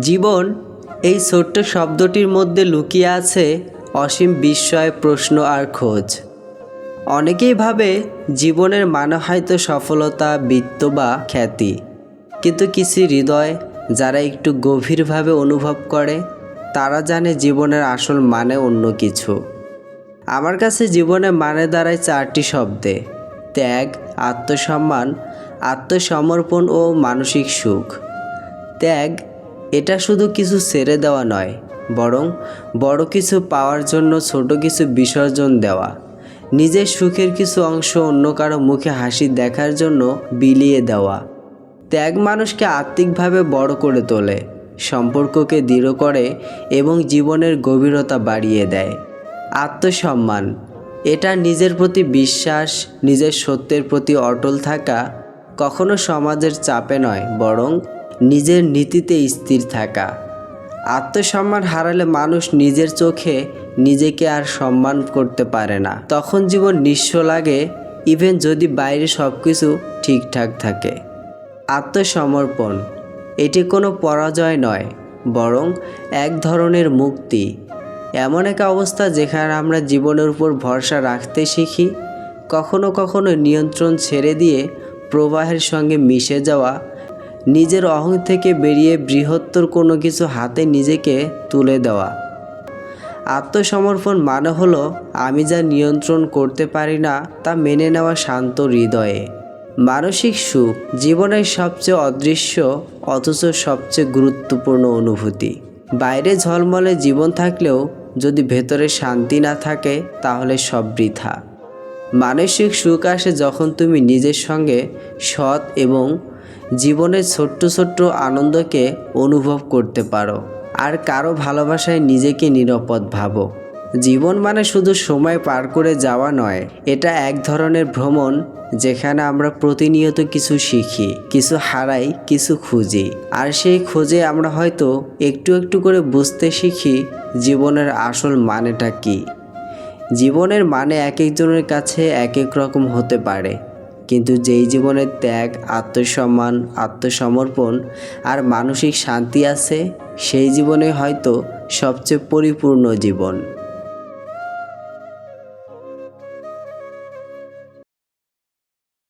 জীবন, এই ছোট্ট শব্দটির মধ্যে লুকিয়ে আছে অসীম বিস্ময়, প্রশ্ন আর খোঁজ। অনেকেই ভাবে জীবনের মানে হয়তো সফলতা, বৃত্ত বা খ্যাতি। কিন্তু কিছু হৃদয়, যারা একটু গভীরভাবে অনুভব করে, তারা জানে জীবনের আসল মানে অন্য কিছু। আমার কাছে জীবনের মানে দাঁড়ায় চারটি শব্দে, ত্যাগ, আত্মসম্মান, আত্মসমর্পণ ও মানসিক সুখ। ত্যাগ এটা শুধু কিছু ছেড়ে দেওয়া নয়, বরং বড় কিছু পাওয়ার জন্য ছোট কিছু বিসর্জন দেওয়া। নিজের সুখের কিছু অংশ অন্য কারও মুখে হাসি দেখার জন্য বিলিয়ে দেওয়া। ত্যাগ মানুষকে আত্মিকভাবে বড় করে তোলে, সম্পর্ককে দৃঢ় করে এবং জীবনের গভীরতা বাড়িয়ে দেয়। আত্মসম্মান, এটা নিজের প্রতি বিশ্বাস, নিজের সত্যের প্রতি অটল থাকা কখনো সমাজের চাপে নয়, বরং নিজের নীতিতে স্থির থাকা। আত্মসম্মান হারালে মানুষ নিজের চোখে নিজেকে আর সম্মান করতে পারে না। তখন জীবন নিঃস্ব লাগে ইভেন যদি বাইরে সব কিছু ঠিকঠাক থাকে। আত্মসমর্পণ, এটি কোনো পরাজয় নয়, বরং এক ধরনের মুক্তি। এমন এক অবস্থা যেখানে আমরা জীবনের উপর ভরসা রাখতে শিখি, কখনো কখনো নিয়ন্ত্রণ ছেড়ে দিয়ে প্রবাহের সঙ্গে মিশে যাওয়া নিজের অহং থেকে বেরিয়ে বৃহত্তর কোনো কিছু হাতে নিজেকে তুলে দেওয়া। আত্মসমর্পণ মানে হলো, আমি যা নিয়ন্ত্রণ করতে পারি না, তা মেনে নেওয়া শান্ত হৃদয়ে। মানসিক সুখ জীবনের সবচেয়ে অদৃশ্য, অথচ সবচেয়ে গুরুত্বপূর্ণ অনুভূতি। বাইরে ঝলমলে জীবন থাকলেও, যদি ভেতরে শান্তি না থাকে, তাহলে সব বৃথা। মানসিক সুখ আসে যখন তুমি নিজের সঙ্গে সৎ এবং জীবনের ছোট্ট ছোট্ট আনন্দকে অনুভব করতে পারো। আর কারও ভালোবাসায় নিজেকে নিরাপদ ভাবো। জীবন মানে শুধু সময় পার করে যাওয়া নয়, এটা এক ধরনের ভ্রমণ যেখানে আমরা প্রতিনিয়ত কিছু শিখি, কিছু হারাই, কিছু খুঁজি। আর সেই খোঁজে আমরা হয়তো একটু একটু করে বুঝতে শিখি জীবনের আসল মানেটা কী। জীবনের মানে এক একজনের কাছে এক এক রকম হতে পারে। কিন্তু যেই জীবনের ত্যাগ, আত্মসম্মান, আত্মসমর্পণ আর মানসিক শান্তি আছে, সেই জীবনে হয়তো সবচেয়ে পরিপূর্ণ জীবন।